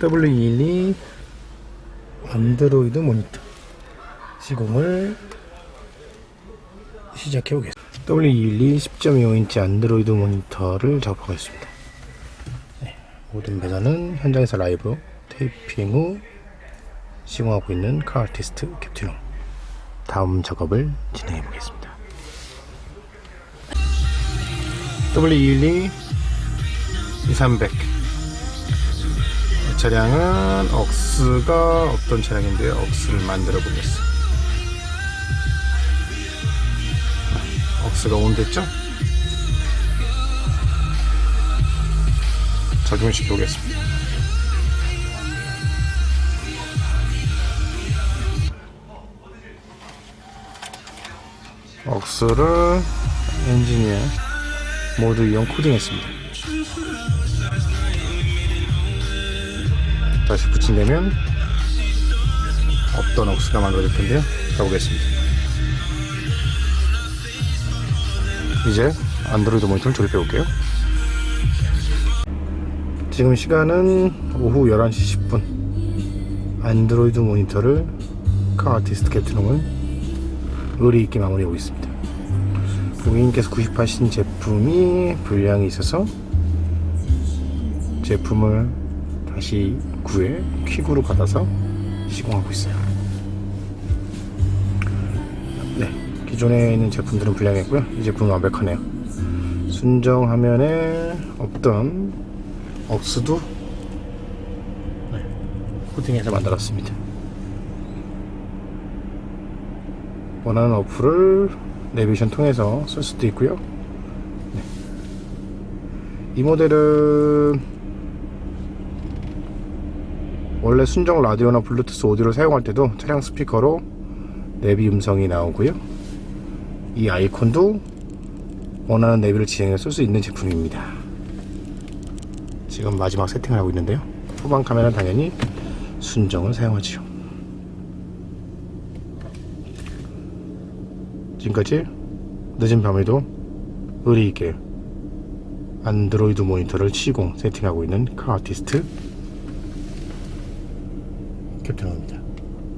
W212 안드로이드 모니터 시공을 시작해 보겠습니다. W212 10.25인치 안드로이드 모니터를 작업하겠습니다. 네, 모든 배선은 현장에서 라이브 테이핑 후 시공하고 있는 카 아티스트 캡틴홈 다음 작업을 진행해 보겠습니다. W212 2300 이 차량은 억스가 없던 차량인데요. 억스를 만들어 보겠습니다. 억스가 온됐죠? 적용시켜 보겠습니다. 억스를 엔지니어 모두 이용 코딩했습니다. 다시 붙인다면 어떤 억스가 만들어질 텐데요. 가보겠습니다. 이제 안드로이드 모니터를 조립해 볼게요. 지금 시간은 오후 11시 10분. 안드로이드 모니터를 카 아티스트 캡틴홈은 의리 있게 마무리하고 있습니다. 고객님께서 구입하신 제품이 불량이 있어서 제품을 다시 구해 퀵으로 받아서 시공하고 있어요. 네, 기존에 있는 제품들은 불량했고요. 이 제품은 완벽하네요. 순정 화면에 없던 억스도 네, 코팅해서 만들었습니다. 원하는 어플을 내비게이션 통해서 쓸 수도 있고요. 네. 이 모델은 원래 순정 라디오나 블루투스 오디오를 사용할 때도 차량 스피커로 내비 음성이 나오고요. 이 아이콘도 원하는 내비를 지정해 쓸 수 있는 제품입니다. 지금 마지막 세팅을 하고 있는데요. 후방 카메라는 당연히 순정을 사용하지요. 지금까지 늦은 밤에도 의리 있게 안드로이드 모니터를 시공 세팅하고 있는 카아티스트 캡틴입니다.